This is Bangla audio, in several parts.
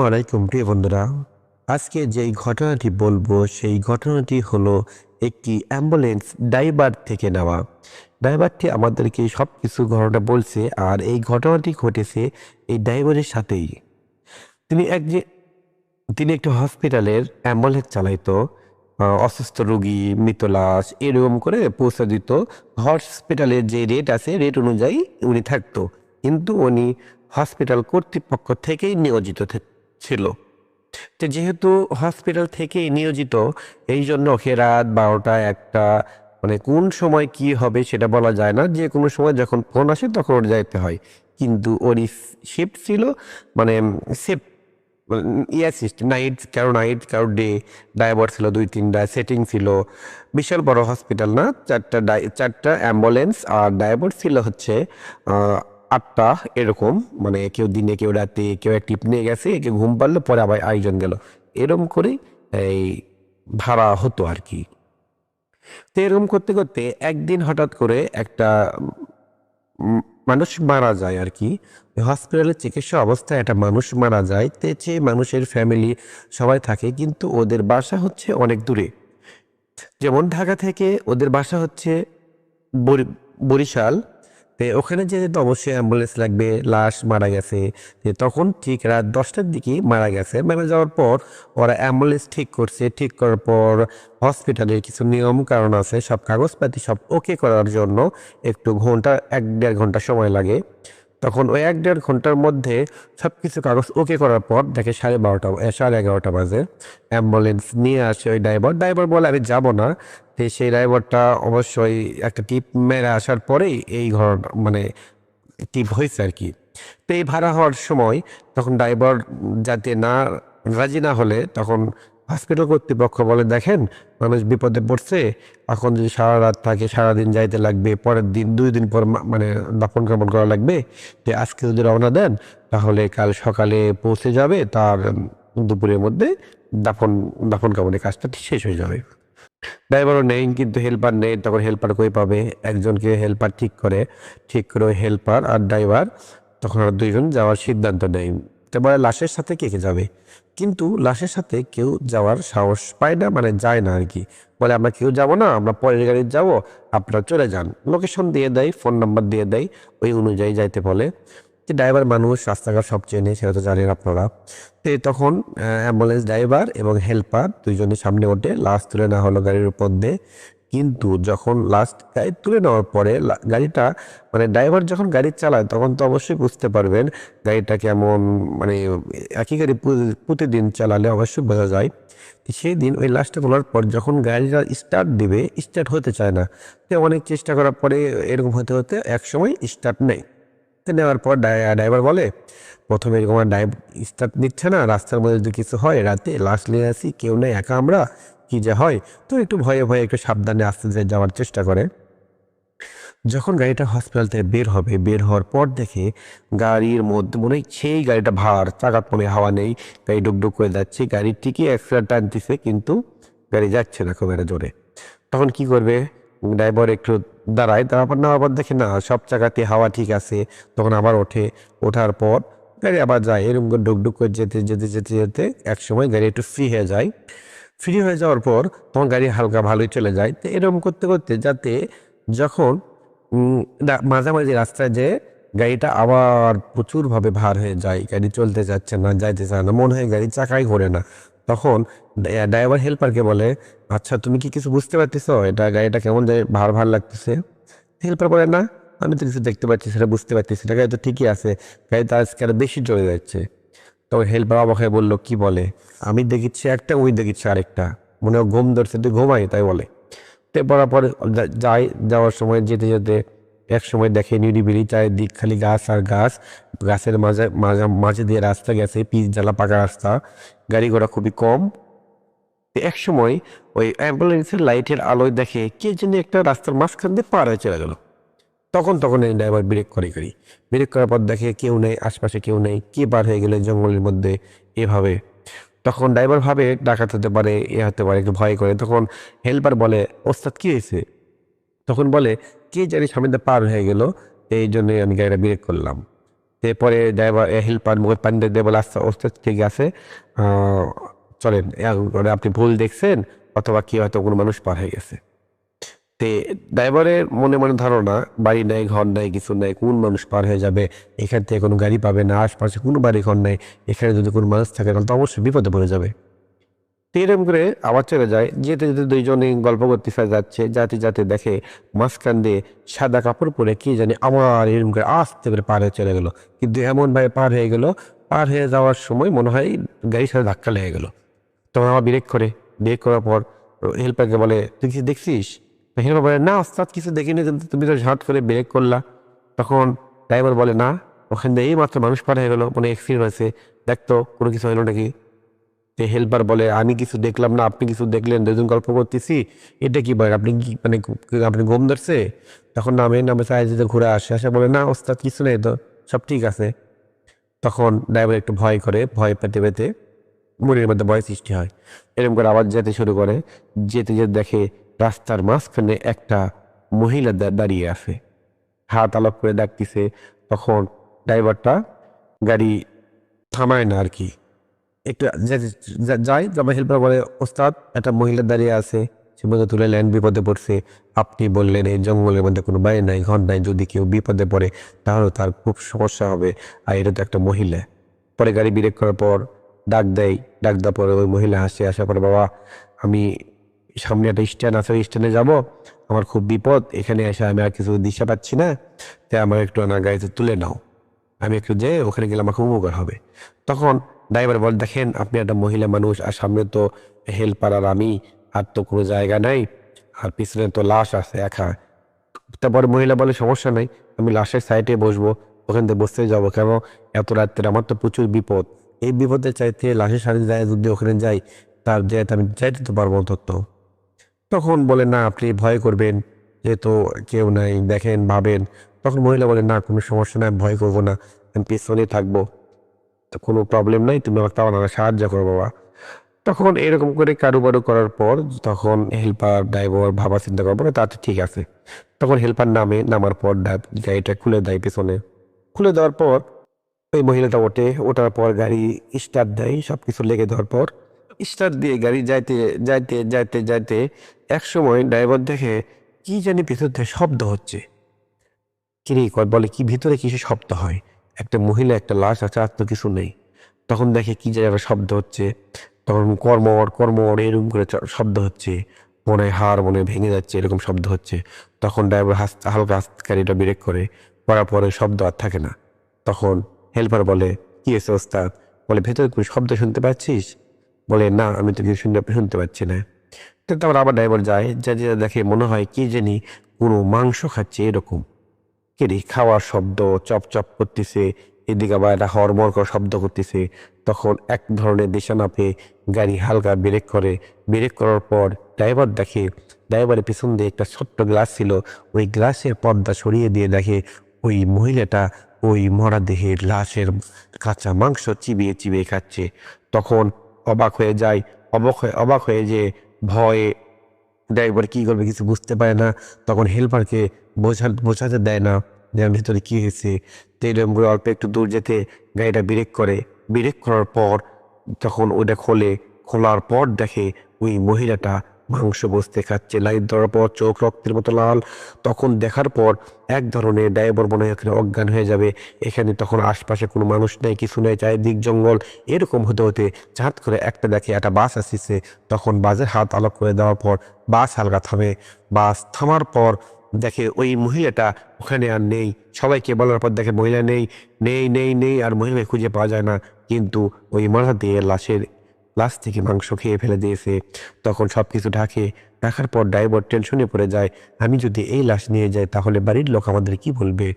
আলাইকুম, প্রিয় বন্ধুরা। আজকে যেই ঘটনাটি বলব, সেই ঘটনাটি হলো একটি অ্যাম্বুলেন্স ড্রাইভার থেকে নেওয়া। ড্রাইভারটি আমাদেরকে সব কিছু ঘটনা বলছে আর এই ঘটনাটি ঘটেছে এই ড্রাইভারের সাথেই। তিনি এক যে তিনি একটি হসপিটালের অ্যাম্বুলেন্স চালাইতো অসুস্থ রোগী, মৃত লাশ, এরকম করে পৌঁছে দিত। হসপিটালের যে রেট আছে, রেট অনুযায়ী উনি থাকতো। কিন্তু উনি হসপিটাল কর্তৃপক্ষ থেকেই নিয়োজিত থে- ছিল। তো যেহেতু হসপিটাল থেকেই নিয়োজিত, এই জন্য ওকে রাত বারোটা একটা মানে কোন সময় কি হবে সেটা বলা যায় না। যে কোনো সময় যখন ফোন আসে তখন ওর যাইতে হয়। কিন্তু ওর শিফট ছিল মানে শিফট ইয়ে সিস্টেম নাইট কারও নাইট কারও ডে ড্রাইভার ছিল দুই তিনটা সেটিং ছিল। বিশাল বড় হসপিটাল না, চারটা চারটা অ্যাম্বুলেন্স আর ড্রাইভার ছিল হচ্ছে আটটা এরকম মানে কেউ দিনে, কেউ রাতে, কেউ এক টিপ নিয়ে গেছে, কেউ ঘুম পারল পরে আবার আয়োজন গেল। এরকম করে এই ভাড়া হতো আর কি। তো এরকম করতে করতে একদিন হঠাৎ করে একটা মানুষ মারা যায় আর কি। হসপিটালে চিকিৎসা অবস্থায় একটা মানুষ মারা যায় তেছে মানুষের ফ্যামিলি সবাই থাকে, কিন্তু ওদের বাসা হচ্ছে অনেক দূরে। যেমন ঢাকা থেকে ওদের বাসা হচ্ছে বরি- বরিশাল ওখানে তো অবশ্যই অ্যাম্বুলেন্স লাগবে, লাশ মারা গেছে তখন ঠিক রাত দশটার দিকে মারা গেছে। মারা যাওয়ার পর ওরা অ্যাম্বুলেন্স ঠিক করছে, ঠিক করার পর হসপিটালের কিছু নিয়ম কারণ আছে, সব কাগজপাতি সব ওকে করার জন্য একটু ঘণ্টা, এক দেড় ঘণ্টা সময় লাগে। তখন ওই এক দেড় ঘণ্টার মধ্যে সব কিছু কাগজ ওকে করার পর দেখে সাড়ে বারোটা সাড়ে এগারোটা বাজে। অ্যাম্বুলেন্স নিয়ে আসে ওই ড্রাইভার। ড্রাইভার বলে, আমি যাব না। সেই ড্রাইভারটা অবশ্যই একটা টিপ মেরে আসার পরেই এই ঘর মানে টিপ হয়েছে আর কি। তো এই ভাড়া হওয়ার সময় তখন ড্রাইভার যাতে না রাজি না হলে তখন হসপিটাল কর্তৃপক্ষ বলে দেখেন, মানুষ বিপদে পড়ছে। এখন যদি সারা রাত থাকে, সারাদিন যাইতে লাগবে, পরের দিন, দুই দিন পর মানে দাফন কাপন করা লাগবে, যে আজকে যদি রওনা দেন, তাহলে কাল সকালে পৌঁছে যাবে, তার দুপুরের মধ্যে দাফন দাফন কাপনের কাজটা শেষ হয়ে যাবে। ড্রাইভারও নেই, কিন্তু হেল্পার নেই, তখন হেল্পার কই পাবে? একজনকে হেল্পার ঠিক করে ঠিক করে হেল্পার আর ড্রাইভার, তখন আর দুইজন যাওয়ার সিদ্ধান্ত নেয় তারপরে লাশের সাথে কে কে যাবে? কিন্তু লাশের সাথে কেউ যাওয়ার সাহস পায় না মানে যায় না আর কি। বলে আমরা কেউ যাব না, আমরা পরের গাড়ি যাব, আপনারা চলে যান। লোকেশন দিয়ে দেয় ফোন নাম্বার দিয়ে দেয়, ওই অনুযায়ী যাইতে বলে। যে ড্রাইভার মানুষ, রাস্তাঘাট সব চেনে, সেটা তো জানেন আপনারা। তো তখন অ্যাম্বুলেন্স ড্রাইভার এবং হেল্পার দুইজনের সামনে ওঠে, লাশ তুলে নেওয়া হলো গাড়ির উপর দিয়ে। কিন্তু যখন লাস্ট গাড়ি তুলে নেওয়ার পরে গাড়িটা মানে ড্রাইভার যখন গাড়ি চালায় তখন তো অবশ্যই বুঝতে পারবেন গাড়িটা কেমন মানে একই গাড়ি প্রতিদিন চালালে অবশ্যই বোঝা যায়। সেই দিন ওই লাস্টে বলার পর যখন গাড়িটা স্টার্ট দিবে স্টার্ট হতে চায় না। তো অনেক চেষ্টা করার পরে এরকম হতে হতে এক সময় স্টার্ট তো নেওয়ার পর ড্রাইভার বলে, প্রথমে এরকম ড্রাইভ স্টার্ট নিচ্ছে না, রাস্তার মধ্যে যদি কিছু হয়, রাতে লাশ নিয়ে আসি, কেউ নেই, একা আমরা? কি যে হয়, তো একটু ভয়ে ভয়ে একটু সাবধানে আস্তে আস্তে যাওয়ার চেষ্টা করে। যখন গাড়িটা হসপিটাল থেকে বের হবে, বের হওয়ার পর দেখে গাড়ির মধ্যে, মনে হয় সেই গাড়িটা ভার, চাকার মনে হাওয়া নেই, গাড়ি ডুকডুক করে যাচ্ছে গাড়ির ঠিকই অ্যাক্সিডেন্ট টানতেছে কিন্তু গাড়ি যাচ্ছে না খুব একটা জোরে। তখন কি করবে? ড্রাইভার একটু দাঁড়ায় তারপর না আবার দেখে, না, সব চাকাতে হাওয়া ঠিক আছে। তখন আবার ওঠে। ওঠার পর গাড়ি আবার যায়, এরকম ডুকডুক করে যেতে যেতে যেতে যেতে এক সময় গাড়ি একটু ফ্রি হয়ে যায়। ফ্রি হয়ে যাওয়ার পর তোমার গাড়ি হালকা ভালোই চলে যায়। তো এরকম করতে করতে যাতে যখন মাঝামাঝি রাস্তায় যে গাড়িটা আবার প্রচুরভাবে ভার হয়ে যায়, গাড়ি চলতে যাচ্ছে না, যাইতে চায় না, মনে হয় গাড়ি চাকাই ঘোরে না, তখন ড্রাইভার হেল্পারকে বলে আচ্ছা তুমি কি কিছু বুঝতে পারতেছো? এটা গাড়িটা কেমন যায় ভার ভার লাগতেছে? হেল্পার বলে, না, আমি তো কিছু দেখতে পাচ্ছি, সেটা বুঝতে পারতেছি না গাড়ি তো ঠিকই আছে গাড়ি তো আজকে আরও বেশি চলে যাচ্ছে। হেল্পার অবাক হয়ে বলল, কি বলে? আমি দেখিচ্ছি একটা, ওই দেখিচ্ছি আরেকটা। মনে হয় ঘুম ধরছে, তুই ঘুমাই? তাই বলে। তো পর যাই, যাওয়ার সময় যেতে যেতে এক সময় দেখে নিরিবিলি চারিদিক খালি গাছ আর গাছ। গাছের মাঝে মাঝে মাঝে দিয়ে রাস্তা গেছে, পিচ জ্বালা পাকা রাস্তা। গাড়ি ঘোড়া খুবই কম। এক সময় ওই অ্যাম্বুলেন্সের লাইটের আলোয় দেখে কে যেন একটা রাস্তার মাঝখান দিয়ে পার হয়ে চলে গেল। তখন তখন এই ড্রাইভার ব্রেক করে করি। ব্রেক করার পর দেখে কেউ নেই, আশপাশে কেউ নেই, কে পার হয়ে গেলে জঙ্গলের মধ্যে এভাবে। তখন ড্রাইভার ভাবে ডাকাত হতে পারে, এ হতে পারে, একটু ভয় করে। তখন হেল্পার বলে, ওস্তাদ, কী হয়েছে? তখন বলে, কে জানি সামনে পার হয়ে গেল, এই জন্যই আমি গাড়িটা ব্রেক করলাম। এরপরে ড্রাইভার হেল্পার মুখে পানি দিয়ে বলে আস্তে ওস্তাদ, ঠিক আছে চলেন আপনি ভুল দেখছেন, অথবা কি হয়তো কোনো মানুষ পার হয়ে গেছে। তে ড্রাইভারের মনে মনে ধারণা, বাড়ি নাই, ঘর নাই, কিছু নাই, কোন মানুষ পার হয়ে যাবে, এখান থেকে কোনো গাড়ি পাবে না, আশপাশে কোনো বাড়ি ঘর নাই, এখানে যদি কোনো মানুষ থাকে তাহলে তো অবশ্যই বিপদে পড়ে যাবে। তো এরকম করে আবার চলে যায়, যেতে যেতে দুইজনে গল্প করতে যাচ্ছে, যাতে যাতে দেখে মাঝখান দিয়ে সাদা কাপড় পরে কি জানি আবার এরকম করে আস্তে করে পার হয়ে চলে গেলো। কিন্তু এমন ভাবে পার হয়ে গেল, পার হয়ে যাওয়ার সময় মনে হয় গাড়ির সাথে ধাক্কা লেগে গেলো। তখন আমার ব্রেক করে, ব্রেক করার পর হেল্পারকে বলে, তুই কিছু দেখছিস? হেল্পার বলে, না, ওস্তাদ, কিছু দেখিনি, কিন্তু তুমি তো ঝাঁট করে ব্রেক করলা। তখন ড্রাইভার বলে, না, ওখান দিয়ে এই মাত্র মানুষ পার হয়ে গেলো মানে অ্যাক্সিডেন্ট হয়েছে। দেখতো কোনো কিছু হলো নাকি? যে হেল্পার বলে, আমি কিছু দেখলাম না, আপনি কিছু দেখলেন? দুজন গল্প করতেছি। এটা কি বলেন আপনি কি মানে আপনি ঘুম ধরছে? তখন নামে নামে চাই যে ঘুরে আসে। আসে বলে, না, ওস্তাদ, কিছু নেই তো, সব ঠিক আছে। তখন ড্রাইভার একটু ভয় করে, ভয় পেতে পেতে মনের মধ্যে ভয় সৃষ্টি হয়। এরকম করে আবার যেতে শুরু করে। যেতে যেতে দেখে রাস্তার মাঝখানে একটা মহিলা দাঁড়িয়ে আছে। হাত আলাপ করে ডাকতেছে, তখন ড্রাইভারটা গাড়ি থামায় না আর কি একটু যে- যে- যায় হেল্পার বলে, ওস্তাদ, একটা মহিলা দাঁড়িয়ে আছে, সে মধ্যে তুলে ল্যান্ড বিপদে পড়ছে। আপনি বললেন, এই জঙ্গলের মধ্যে কোনো বাড়ি নাই, ঘর নাই, যদি কেউ বিপদে পড়ে, তাহলে তার খুব সমস্যা হবে। আর এটা তো একটা মহিলা। পরে গাড়ি ব্রেক করার পর ডাক দেয়, ডাক দেওয়ার পরে ওই মহিলা হাসে আসার পরে, বাবা, আমি সামনে একটা স্ট্যান্ড আছে, ওই স্ট্যান্ডে যাব। আমার খুব বিপদ, এখানে এসে আমি আর কিছু দিশা পাচ্ছি না। তাই আমার একটু আনা গাড়িতে তুলে নাও। আমি একটু যে ওখানে গেলে আমার খুব উপকার হবে। তখন ড্রাইভার বল, দেখেন, আপনি একটা মহিলা মানুষ, আর সামনে তো হেল্পার আর আমি, আর তো কোনো জায়গা নাই, আর পিছনে তো লাশ আছে একা। তারপরে মহিলা বলে, সমস্যা নাই, আমি লাশের সাইডে বসবো, ওখান থেকে বসতে যাব কেন? এত রাত্রে আমার তো প্রচুর বিপদ। এই বিপদের চাইতে লাশের সাথে যায় যদি ওখানে যাই, তার যে আমি যাইতে তো পারব অন্তত। তখন বলে না, আপনি ভয় করবেন, যেহেতু কেউ নাই, দেখেন, ভাবেন। তখন মহিলা বলে না, কোনো সমস্যা নাই, ভয় করব না, আমি পেছনে থাকব। তো কোনো প্রবলেম নাই, তুমি আমাকে তাও সাহায্য করো, বাবা। তখন এরকম করে কারুবারু করার পর তখন হেল্পার ড্রাইভার ভাবা চিন্তা করার পরে তাতে ঠিক আছে। তখন হেল্পার নামে, নামার পর গাড়িটা খুলে দেয় পেছনে। খুলে দেওয়ার পর ওই মহিলাটা ওঠে, ওঠার পর গাড়ি স্টার্ট দেয় সব কিছু লেগে দেওয়ার পর স্টার্ট দিয়ে গাড়ি যাইতে যাইতে যাইতে যাইতে এক সময় ড্রাইভার দেখে কি জানি ভিতর থেকে শব্দ হচ্ছে। কিরে কয় বলে, কি ভিতরে কিছু শব্দ হয়? একটা মহিলা, একটা লাশ আছে, আর তো কিছু নেই। তখন দেখে কি জানি একটা শব্দ হচ্ছে। তখন কর্মর কর্মর এরকম করে শব্দ হচ্ছে। মনে হাড় মনে ভেঙে যাচ্ছে, এরকম শব্দ হচ্ছে। তখন ড্রাইভার হাসতে হালকা গাড়িটা ব্রেক করে, করার পরে শব্দ আর থাকে না। তখন হেল্পার বলে, কি হয়েছে ওস্তাদ? বলে, ভেতরে কোনো শব্দ শুনতে পাচ্ছিস? বলে, না, আমি তো কিছু শুনতে শুনতে পাচ্ছি না। তো তারপর আবার ড্রাইভার যায় যা যা দেখে মনে হয় কি জানি কোনো মাংস খাচ্ছে এরকম। কেরি খাওয়ার শব্দ, চপ চপ করতেছে, এদিকে আবার একটা হরমর শব্দ করতেছে। তখন এক ধরনের দিশা না পেয়ে গাড়ি হালকা ব্রেক করে। ব্রেক করার পর ড্রাইভার দেখে ড্রাইভারের পিছন দিয়ে একটা ছোট্ট গ্লাস ছিল। ওই গ্লাসের পর্দা সরিয়ে দিয়ে দেখে ওই মহিলাটা ওই মরা দেহের লাশের কাঁচা মাংস চিবিয়ে চিবিয়ে খাচ্ছে। তখন অবাক হয়ে যায়, অবাক হয়ে অবাক হয়ে যে ভয়ে ড্রাইভার কী করবে কিছু বুঝতে পারে না। তখন হেল্পারকে বোঝা বোঝাতে দেয় না যে আমার ভিতরে কী হয়েছে? তো এরকম করে অল্প একটু দূর যেতে গাড়িটা ব্রেক করে। ব্রেক করার পর তখন ওটা খোলে। খোলার পর দেখে ওই মহিলাটা মাংস বসতে খাচ্ছে লাইট ধরার পর চোখ রক্তের মতো লাল। তখন দেখার পর এক ধরনের ড্রাইভার মনে হয় এখানে অজ্ঞান হয়ে যাবে। এখানে তখন আশপাশে কোনো মানুষ নেই, কিছু নেই, চারিদিক জঙ্গল। এরকম হতে হতে চাঁদ করে একটা দেখে একটা বাস আসিছে। তখন বাসের হাত আলোক করে দেওয়ার পর বাস হালকা থামে। বাস থামার পর দেখে ওই মহিলাটা ওখানে আর নেই। সবাইকে বলার পর দেখে মহিলা নেই। নেই নেই নেই, আর মহিলা খুঁজে পাওয়া যায় না। কিন্তু ওই মাথা দিয়ে লাশের লাশ থেকে মাংস খেয়ে ফেলে দিয়েছে। তখন সব কিছু ঢাকে ঢাকার পর ড্রাইভার টেনশনে পড়ে যায়, আমি যদি এই লাশ নিয়ে যাই তাহলে বাড়ির লোক আমাদের কি বলবে?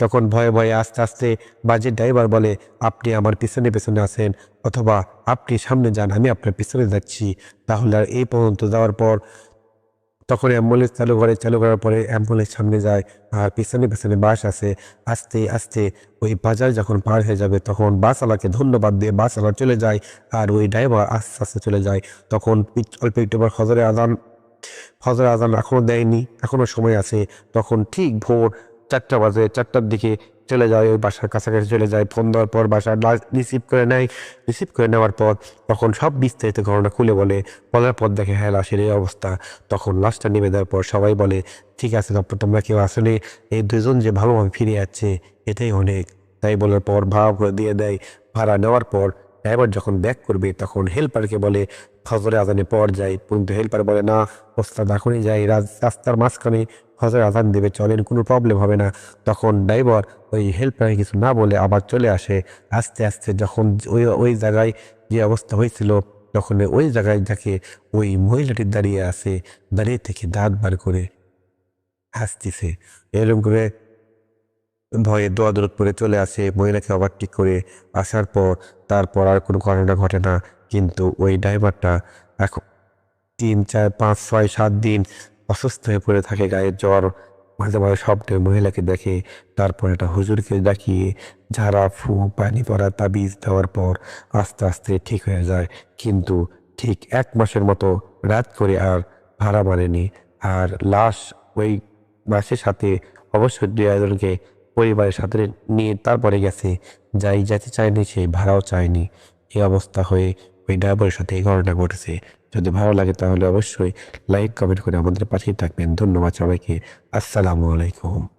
তখন ভয়ে ভয়ে আস্তে আস্তে বাজের ড্রাইভার বলে, আপনি আমার পিছনে পেছনে আছেন, অথবা আপনি সামনে যান, আমি আপনার পিছনে যাচ্ছি। তাহলে আর এই পর্যন্ত যাওয়ার পর তখন অ্যাম্বুলেন্স চালু করে, চালু করার পরে অ্যাম্বুলেন্স সামনে যায়, আর পিছনে পিছনে বাস আছে আস্তে আস্তে ওই বাজার যখন পার হয়ে যাবে, তখন বাসওয়ালাকে ধন্যবাদ দিয়ে বাসওয়ালা চলে যায়, আর ওই ড্রাইভার আস্তে আস্তে চলে যায়। তখন অল্প একটু পর হজরে আজান হজরে আজান এখনও দেয়নি এখনও সময় আছে। তখন ঠিক ভোর চারটা বাজে, চারটার দিকে চলে যায়, ওই বাসার কাছাকাছি চলে যায়, ফোন দেওয়ার পর বাসার রিসিভ করে নেয়। রিসিভ করে নেওয়ার পর তখন সব বিস্তারিত ঘটনা খুলে বলে। বলার পর দেখে হ্যাঁ লাশের এই অবস্থা। তখন লাশটা নেমে দেওয়ার পর সবাই বলে, ঠিক আছে তারপর তোমরা কেউ আসলে এই দুজন যে ভালোভাবে ফিরে যাচ্ছে, এটাই অনেক। তাই বলার পর ভাড়া করে দিয়ে দেয়। ভাড়া নেওয়ার পর ড্রাইভার যখন ব্যাক করবে, তখন হেল্পারকে বলে, ফজরে আজানে পর যায় কিন্তু হেল্পার বলে, না, ওস্তাদ, এখনই যাই। রাস্তার মাঝখানে ফজরে আজান দেবে চলেন, কোনো প্রবলেম হবে না। তখন ড্রাইভার ওই হেল্পারকে কিছু না বলে আবার চলে আসে। আস্তে আস্তে যখন ওই ওই জায়গায় যে অবস্থা হয়েছিল, তখন ওই জায়গায় যাকে ওই মহিলাটি দাঁড়িয়ে আছে, দাঁড়িয়ে থেকে দাঁত বার করে হাসতেছে। এরকম করে ভয়ে দোয়া দরদ পরে চলে আসে। মহিলাকে ওভারটেক করে আসার পর, তারপর আর কোনো ঘটনা ঘটে না। কিন্তু ওই ড্রাইভারটা এখন তিন, চার, পাঁচ, ছয়, সাত দিন অসুস্থ হয়ে পড়ে থাকে, গায়ের জ্বর, মাঝে মাঝে স্বপ্নে মহিলাকে দেখে, তারপর একটা হুজুরকে দেখিয়ে ঝাড়া, ফু, পানি পড়া, তাবিজ দেওয়ার পর আস্তে আস্তে ঠিক হয়ে যায়। কিন্তু ঠিক এক মাসের মতো রাত করে আর ভাড়া মানেনি। আর লাশ ওই মাসের সাথে অবশ্যই দুই একজনকে পরিবারের সাথে নিয়ে তারপরে গেছে। যাই যেতে চায়নি সেই ভাড়াও চায়নি। এই অবস্থা হয়ে ওই ড্রাইভারের সাথে এই ঘটনা ঘটেছে। যদি ভালো লাগে তাহলে অবশ্যই লাইক কমেন্ট করে আমাদের পাঠিয়ে থাকবেন। ধন্যবাদ সবাইকে। আসসালামু আলাইকুম।